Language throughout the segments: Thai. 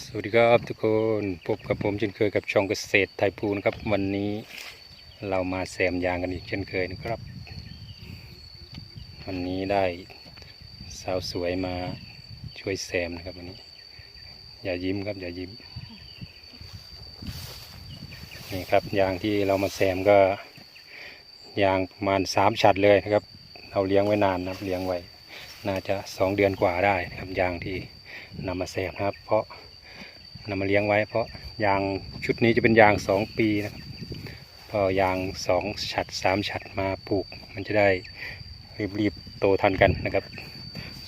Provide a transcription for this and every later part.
สวัสดีครับทุกคนพบกับผมเช่นเคยกับช่องเกษตรไทยภูนะครับ วันนี้เรามาแซมยางกันอีกเช่นเคยนะครับ วันนี้ได้สาวสวยมาช่วยแซมนะครับวันนี้ อย่ายิ้มครับอย่ายิ้มนี่ครับยางที่เรามาแซมก็ยางประมาณสามฉัดเลยนะครับ เราเลี้ยงไว้นานนะครับเลี้ยงไว้ น่าจะสองเดือนกว่าได้นะครับยางที่นำมาแซมนะครับ เพราะ นำมาเลี้ยงไว้ เพราะยางชุดนี้จะเป็นยางสองปีนะครับพอยางสองฉัดสามฉัดมาปลูก มันจะได้รีบๆโตทันกันนะครับ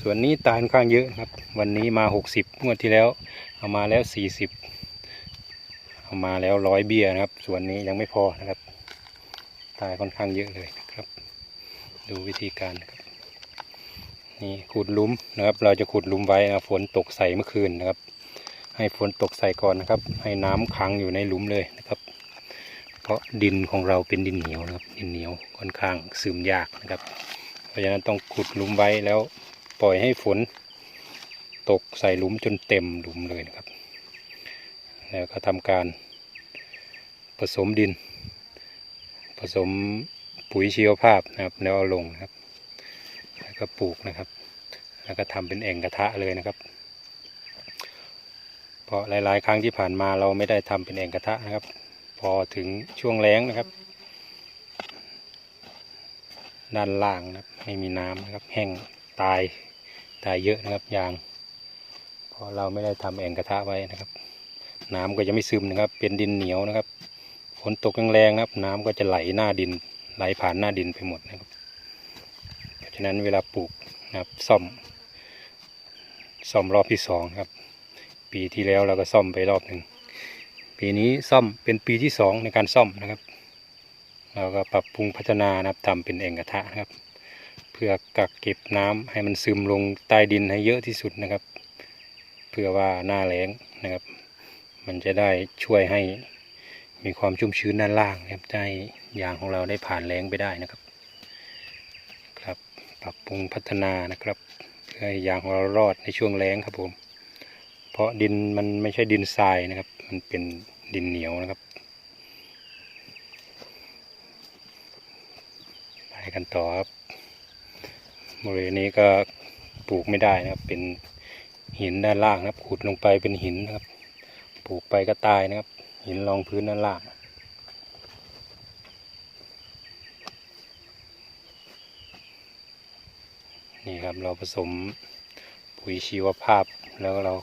ส่วนนี้ตาค่อนข้างเยอะครับ วันนี้มาหกสิบงวดที่แล้วเอามาแล้วสี่สิบเอามาแล้วร้อยเบียนะครับ ส่วนนี้ยังไม่พอนะครับ ตายค่อนข้างเยอะเลยนะครับ ดูวิธีการนะครับนี่ขุดลุมนะครับ เราจะขุดลุมไว้นะฝนตกใส่เมื่อคืนนะครับ ให้ฝนตกใส่ก่อนนะครับ ให้น้ำขังอยู่ในหลุมเลยนะครับ เพราะดินของเราเป็นดินเหนียวนะครับ ดินเหนียวค่อนข้างซึมยากนะครับ เพราะฉะนั้นต้องขุดหลุมไว้แล้วปล่อยให้ฝนตกใส่หลุมจนเต็มหลุมเลยนะครับ แล้วก็ทำการผสมดิน ผสมปุ๋ยชีวภาพนะครับ แล้วเอาลงนะครับ แล้วก็ปลูกนะครับ แล้วก็ทำเป็นแอ่งกระทะเลยนะครับ พราะหลาย ๆ ครั้งที่ผ่านมาเราไม่ได้ทำเป็นแอ่งกระทะนะครับ พอถึงช่วงแล้งนะครับ ด้านล่างนะครับไม่มีน้ำนะครับ แห้งตายตายเยอะนะครับยางเพราะเราไม่ได้ทำแอ่งกระทะไว้นะครับ น้ำก็จะไม่ซึมนะครับ เป็นดินเหนียวนะครับฝนตกแรงๆนะครับ น้ำก็จะไหลหน้าดินไหลผ่านหน้าดินไปหมดนะครับเพราะฉะนั้นเวลาปลูกนะครับซ่อมซ่อมรอบที่สองครับ ปีที่แล้วเราก็ซ่อมไปรอบหนึ่งปีนี้ซ่อมเป็นปีที่สองในการซ่อมนะครับ เราก็ปรับปรุงพัฒนานะครับทำเป็นแอ่งกระทะนะครับ เพื่อกักเก็บน้ำให้มันซึมลงใต้ดินให้เยอะที่สุดนะครับ เพื่อว่าหน้าแล้งนะครับ มันจะได้ช่วยให้มีความชุ่มชื้นด้านล่างนะครับจะให้ยางของเราได้ผ่านแล้งไปได้นะครับ ครับ ปรับปรุงพัฒนานะครับ เพื่อให้ยางของเรารอดในช่วงแล้งครับผม เพราะดินมันไม่ใช่ดินทรายนะครับ มันเป็นดินเหนียวนะครับ ไปกันต่อครับบริเวณนี้ก็ปลูกไม่ได้นะครับ เป็นหินด้านล่างนะครับ ขุดลงไปเป็นหินนะครับ ปลูกไปก็ตายนะครับ หินรองพื้นด้านล่างนี่ครับเราผสมปุ๋ยชีวภาพแล้วเรา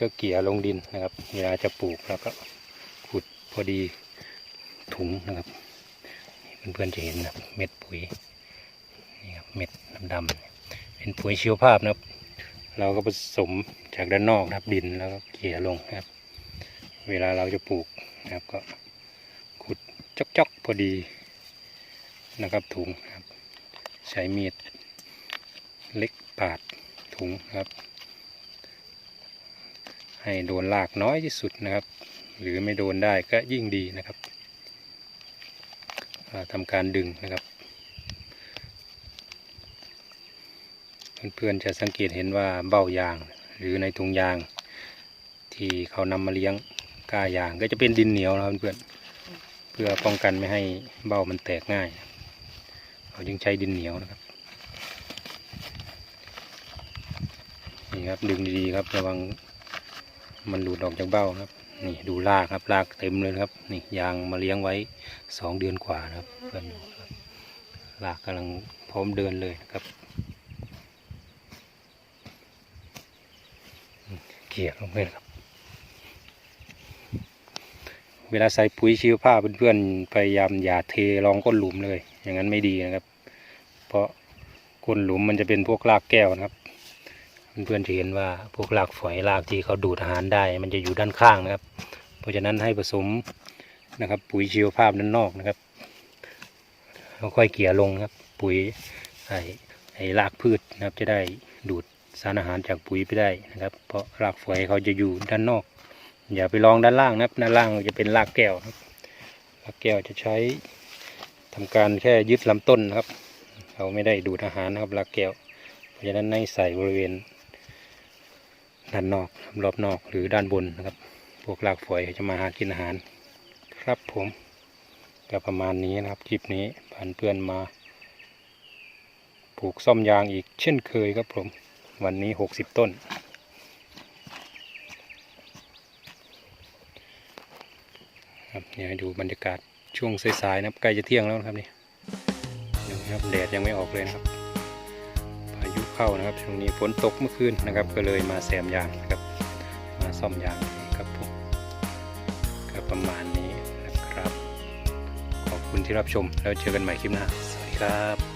ก็เกี่ยลงดินนะครับ เวลาจะปลูกเราก็ขุดพอดีถุงนะครับเพื่อนๆจะเห็นนะเม็ดปุ๋ยนี่ครับเม็ดดำๆเป็นปุ๋ยชีวภาพนะครับ เราก็ผสมจากด้านนอกนะครับดินแล้วก็เกี่ยลงนะครับ เวลาเราจะปลูกนะครับ ก็ขุดจอกๆพอดีนะครับถุงนะครับ ใช้มีดเล็กปาดถุงนะครับ ให้โดนลากน้อยที่สุดนะครับ หรือไม่โดนได้ก็ยิ่งดีนะครับทำการดึงนะครับ เพื่อนๆจะสังเกตเห็นว่าเบ้ายาง หรือในถุงยาง ที่เขานำมาเลี้ยงก้ายางก็จะเป็นดินเหนียวนะครับเพื่อนๆเพื่อป้องกันไม่ให้เบ้ามันแตกง่าย เราจึงใช้ดินเหนียวนะครับนี่ครับดึงดีๆครับระวัง มันหลุดออกจากเบ้าครับ นี่ดูลากครับลากเต็มเลยครับ นี่ยางมาเลี้ยงไว้สองเดือนกว่านะครับเพื่อนดูครับลากกำลังพร้อมเดินเลยนะครับเกี่ยลงไปครับ เวลาใส่ปุ๋ยชีวภาพเพื่อนๆพยายามอย่าเทรองก้นหลุมเลย อย่างนั้นไม่ดีนะครับ เพราะก้นหลุมมันจะเป็นพวกรากแก้วนะครับ เพื่อนๆจะเห็นว่าพวกรากฝอยรากที่เขาดูดอาหารได้ มันจะอยู่ด้านข้างนะครับ เพราะฉะนั้นให้ผสมนะครับ ปุ๋ยชีวภาพด้านนอกนะครับแล้วค่อยเกี่ยลงครับ ปุ๋ยไอ้ไอ้รากพืชนะครับ จะได้ดูดสารอาหารจากปุ๋ยไปได้นะครับ เพราะรากฝอยเขาจะอยู่ด้านนอก อย่าไปลองด้านล่างนะครับ ด้านล่างจะเป็นรากแก้วนะครับรากแก้วจะใช้ทำการแค่ยึดลำต้นนะครับเราไม่ได้ดูดอาหารนะครับรากแก้ว เพราะฉะนั้นให้ใส่บริเวณ ด้านนอกรอบนอกหรือด้านบนนะครับ พวกรากฝอยจะมาหากินอาหาร ครับผมก็ประมาณนี้นะครับคลิปนี้ผ่านเพื่อนมาปลูกซ่อมยางอีกเช่นเคยครับผมวันนี้ 60 ต้น ครับเดี๋ยวให้ดูบรรยากาศช่วงสายๆนะครับใกล้จะเที่ยงแล้วนะครับนี่ยังครับแดดยังไม่ออกเลยนะครับ เข้านะครับช่วงนี้ฝนตกเมื่อคืนนะครับ ก็เลยมาแซมยางนะครับ มาซ่อมยางครับผมก็ประมาณนี้นะครับ ขอบคุณที่รับชมแล้วเจอกันใหม่คลิปหน้าสวัสดีครับ